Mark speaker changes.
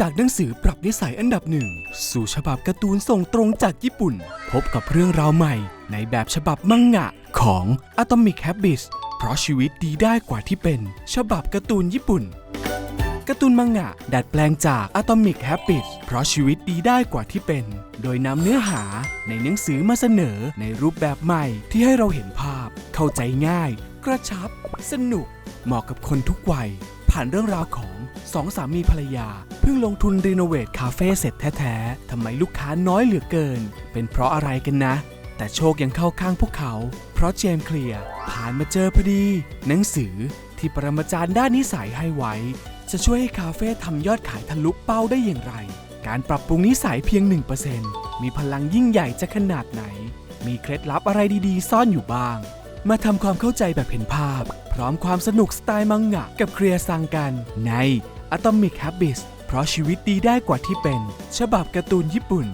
Speaker 1: จากหนังสือปรับนิสัยอันดับหนึ่ง สู่ฉบับการ์ตูนส่งตรงจากญี่ปุ่น พบกับเรื่องราวใหม่ ในแบบฉบับมังงะของ Atomic Habits เพราะชีวิตดีได้กว่าที่เป็น ฉบับการ์ตูนญี่ปุ่นการ์ตูนมังงะ ดัดแปลงจาก Atomic Habits เพราะชีวิตดีได้กว่าที่เป็น โดยนำเนื้อหาในหนังสือมาเสนอในรูปแบบใหม่ที่ให้เราเห็นภาพ เข้าใจง่าย กระชับ สนุก เหมาะกับคนทุกวัย ผ่านเรื่องราวของสองสามีภรรยา เพิ่งลงทุนรีโนเวทคาเฟ่เสร็จแท้ๆทำไมลูกค้าน้อยเหลือเกิน เป็นเพราะอะไรกันนะ แต่โชคยังเข้าข้างพวกเขา เพราะเจมส์เคลียร์ผ่านมาเจอพอดี หนังสือที่ปรมาจารย์ด้านนิสัยให้ไว้ จะช่วยให้คาเฟ่ทำยอดขายทะลุเป้าได้อย่างไร การปรับปรุงนิสัยเพียง 1%มีพลังยิ่งใหญ่จะขนาดไหน มีเคล็ดลับอะไรดีๆ ซ่อนอยู่บ้าง มาทำความเข้าใจแบบเห็นภาพ พร้อมความสนุกสไตล์มังงะกับเคลียซังกันใน Atomic Habits เพราะชีวิตดีได้กว่าที่เป็น ฉบับการ์ตูนญี่ปุ่น